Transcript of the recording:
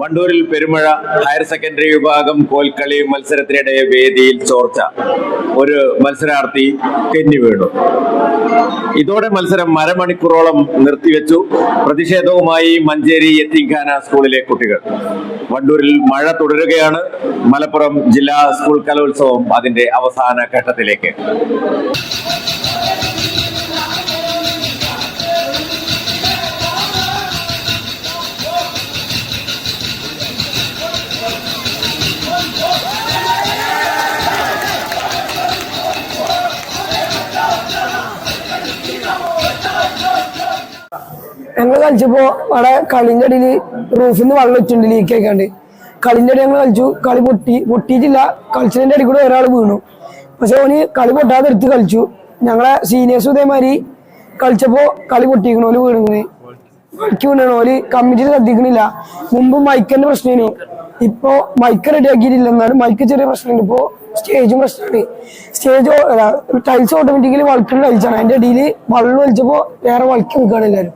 വണ്ടൂരിൽ പെരുമഴ higher secondary വിഭാഗം കോൽക്കളി മത്സരത്തിനിടെ വേദിയിൽ ചോർച്ച. ഒരു മത്സരാർത്ഥി തെന്നി വീണു. ഇതോടെ മത്സരം അരമണിക്കൂറോളം നിർത്തിവെച്ചു. പ്രതിഷേധവുമായി മഞ്ചേരി യത്തീംഖാന സ്കൂളിലെ കുട്ടികൾ. വണ്ടൂരിൽ മഴ തുടരുകയാണ്. മലപ്പുറം ജില്ലാ സ്കൂൾ കലോത്സവം അതിന്റെ അവസാന ഘട്ടത്തിലേക്ക്. ഞങ്ങൾ കളിച്ചപ്പോ അവിടെ കളിന്റെ അടിയിൽ റൂഫിൽ നിന്ന് വെള്ളം വെച്ചിട്ടുണ്ട് ലീക്ക് ആയിക്കാണ്ട്. കളിന്റെ അടി ഞങ്ങൾ കളിച്ചു. കളി പൊട്ടി പൊട്ടിയിട്ടില്ല. കളിച്ചതിന്റെ അടി കൂടെ ഒരാൾ വീണു. പക്ഷെ ഓന് കളി പൊട്ടാതെ എടുത്ത് കളിച്ചു. ഞങ്ങളെ സീനിയേഴ്സും ഇതേമാതിരി കളിച്ചപ്പോ കളി പൊട്ടിക്കണ ഓൽ വീണുങ്ങനെ കളിക്ക് വീണാണ്. ഓൽ കമ്മിറ്റി ശ്രദ്ധിക്കണില്ല. മുമ്പ് മൈക്കന്റെ പ്രശ്നമായിരുന്നു ഇപ്പോ മൈക്ക് റെഡി ആക്കിയിട്ടില്ല എന്നാലും മൈക്ക് ചെറിയ പ്രശ്നമുണ്ട് ഇപ്പോ സ്റ്റേജും പ്രശ്നമാണ് സ്റ്റേജ് ടൈൽസ് ഓട്ടോമാറ്റിക്കലി വൾക്കുന്ന ടൈൽസാണ് അതിന്റെ അടിയിൽ വെള്ളം വലിച്ചപ്പോ വേറെ വളിക്ക് നിൽക്കുകയാണ് എല്ലാവരും